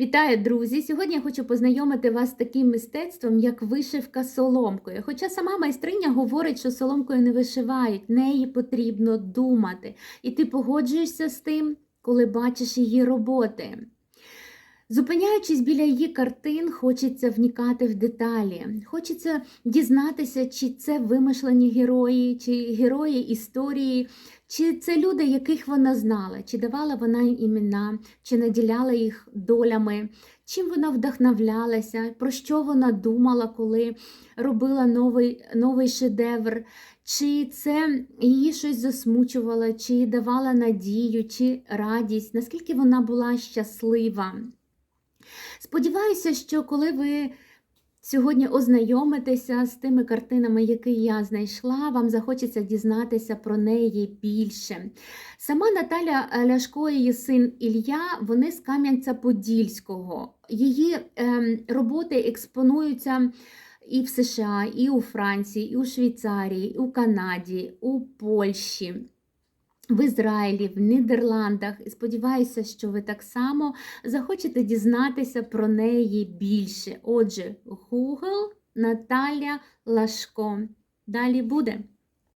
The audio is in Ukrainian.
Вітаю, друзі! Сьогодні я хочу познайомити вас з таким мистецтвом, як вишивка соломкою. Хоча сама майстриня говорить, що соломкою не вишивають, неї потрібно думати. І ти погоджуєшся з тим, коли бачиш її роботи. Зупиняючись біля її картин, хочеться вникати в деталі. Хочеться дізнатися, чи це вимишлені герої, чи герої історії, чи це люди, яких вона знала, чи давала вона їм імена, чи наділяла їх долями, чим вона вдохновлялася, про що вона думала, коли робила новий, новий шедевр, чи це її щось засмучувало, чи давала надію, чи радість, наскільки вона була щаслива. Сподіваюся, що коли ви сьогодні ознайомитеся з тими картинами, які я знайшла, вам захочеться дізнатися про неї більше. Сама Наталя Ляшко її син Ілля, вони з Кам'янця-Подільського. Її ем, роботи експонуються. І в США, і у Франції, і у Швейцарії, і у Канаді, у Польщі в Ізраїлі, в Нідерландах. І сподіваюся, що ви так само захочете дізнатися про неї більше. Отже, Google Наталя Лашко. Далі буде.